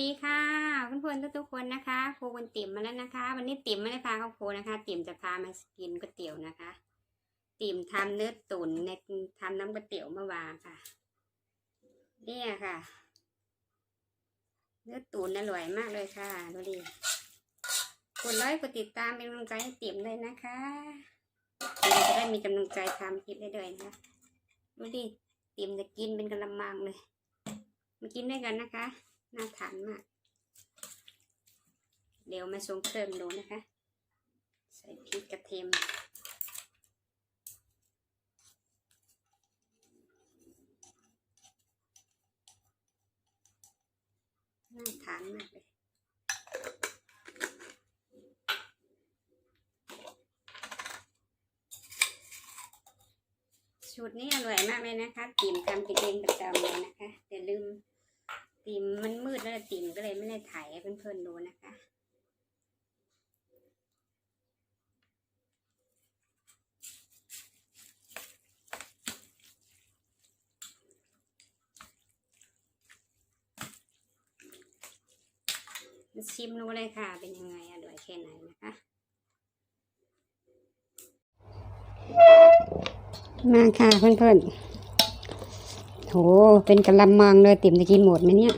ดีค่ะเพื่อนๆทุกๆคนนะคะโคคุณติ๋มมาแล้วนะคะ วันนี้ติ๋มไม่ได้พาเข้าคนะคะ ติ๋มจะพามากินก๋วยเตี๋ยวนะคะ ติ๋มทำเนื้อตุ๋นในทำน้ำก๋วยเตี๋ยวเมื่อวานค่ะ เนี่ยค่ะ เนื้อตุ๋นอร่อยมากเลยค่ะดูดิกดไลค์กดติดตามเป็นกำลังใจให้ติ๋มเลยนะคะติ๋มจะได้มีกำลังใจทำคลิปได้ด้วยนะคะดูดิติ๋มจะกินเป็นกะละมังเลยมากินด้วยกันนะคะ น่าทานมาก เดี๋ยวมาชงเครื่องดูนะคะ ใส่พริกกระเทียมน่าทานมากเลยสูตรนี้อร่อยมากเลยนะคะติ่มทำกินเองประจำเลยนะคะอย่าลืม ติ่มมันมืดแล้วติ่มก็เลยไม่ได้ถ่ายให้เพื่อนๆดูนะคะชิมดูเลยค่ะ เป็นยังไงอร่อยแค่ไหนนะคะ มาค่ะเพื่อนๆ เป็นกะละมังเลยติ่มจะกินหมดไหมเนี่ย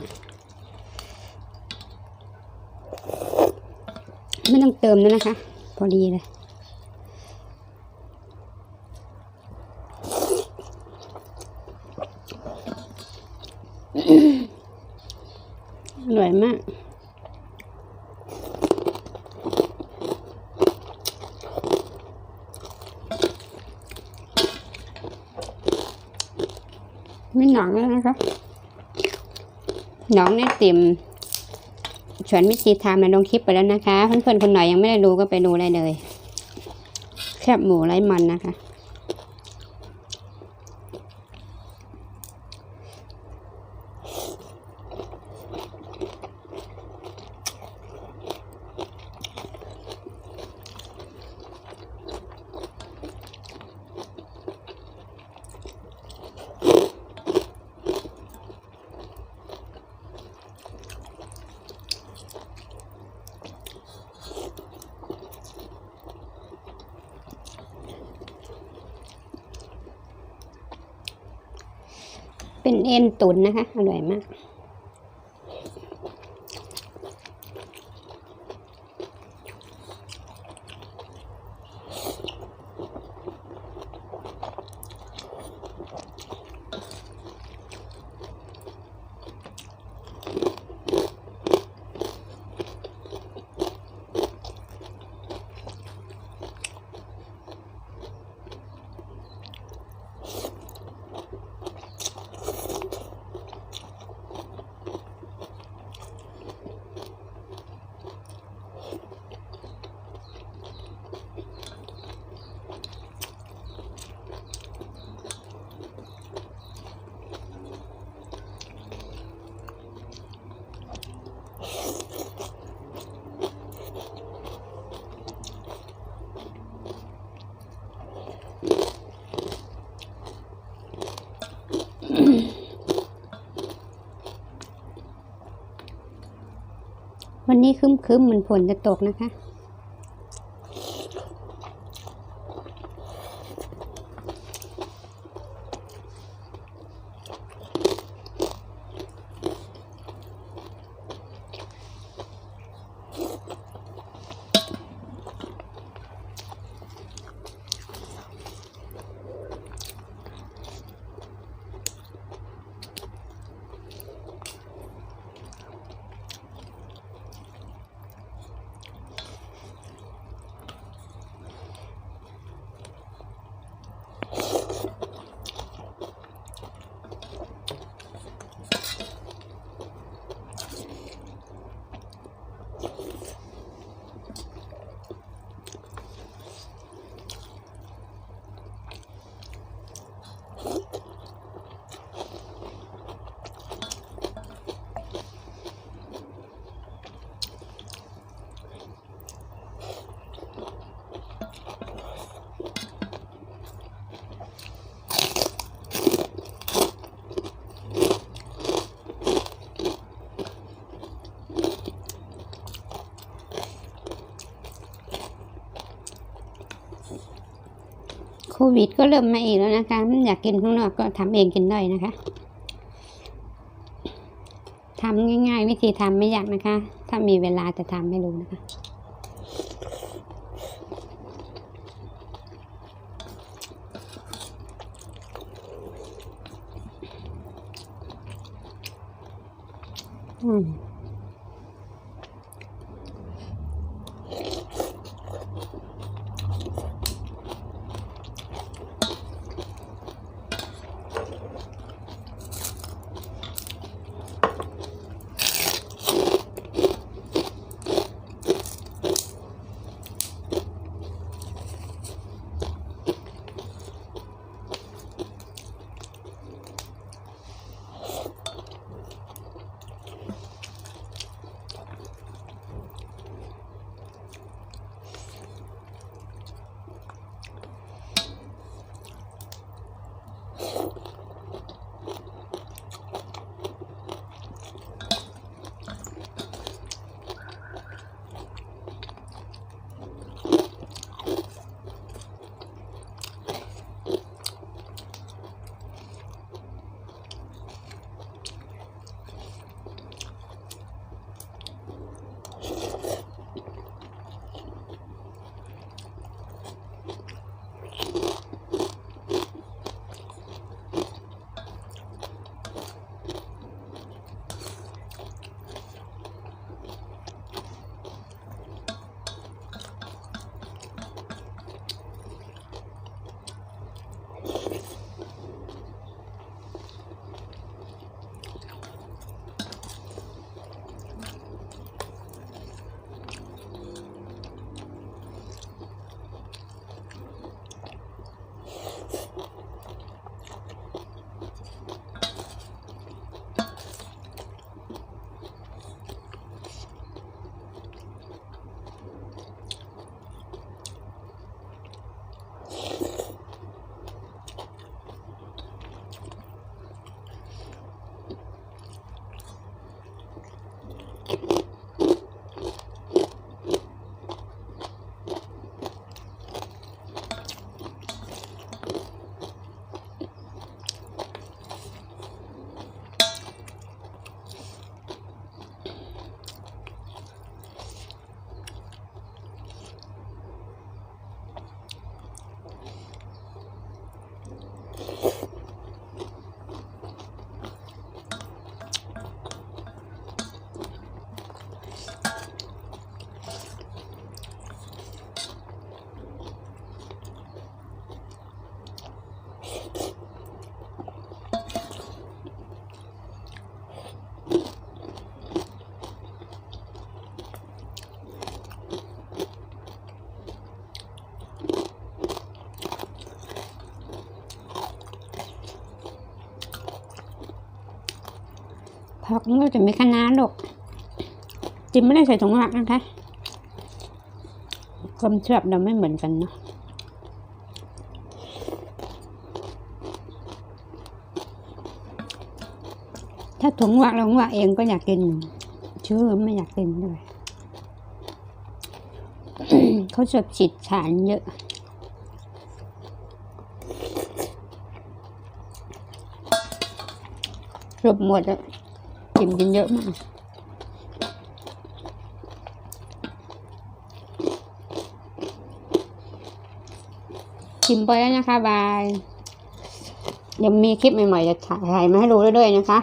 ไม่ต้องเติมแล้วนะคะ พอดีเลยอร่อยมาก มีหนังแล้วนะคะหนองในติ่มชวนวิธีทำในลงคลิปไปแล้วนะคะ เพื่อนๆคนไหนยังไม่ได้ดูก็ไปดูได้เลย แคบหมูไร้มันนะคะ เป็นเอ็นตุ๋นนะคะ อร่อยมาก วันนี้คึ้มๆเหมือนฝนจะตกนะคะ โควิดก็เริ่มมาอีกแล้วนะคะอยากกินข้างนอกก็ทำเองกินได้นะคะทำง่าย ๆ วิธีทำไม่ยากนะคะ ถ้ามีเวลาจะทำให้ดูนะคะอืม ผักมันก็จะไม่คะน้าหรอกจิ้มไม่ได้ใส่ถุงหมักนะคะความชอบเราไม่เหมือนกันเนาะถ้าถุงหมักเราหมักเองก็อยากกินเชื่อไม่อยากกินด้วยเขาชอบฉีดฉานเยอะรบหมดอะ กินกินเยอะมาก ชิมไปแล้วนะคะ บาย ยังมีคลิปใหม่ๆจะถ่ายมาให้ดูเรื่อยๆนะคะ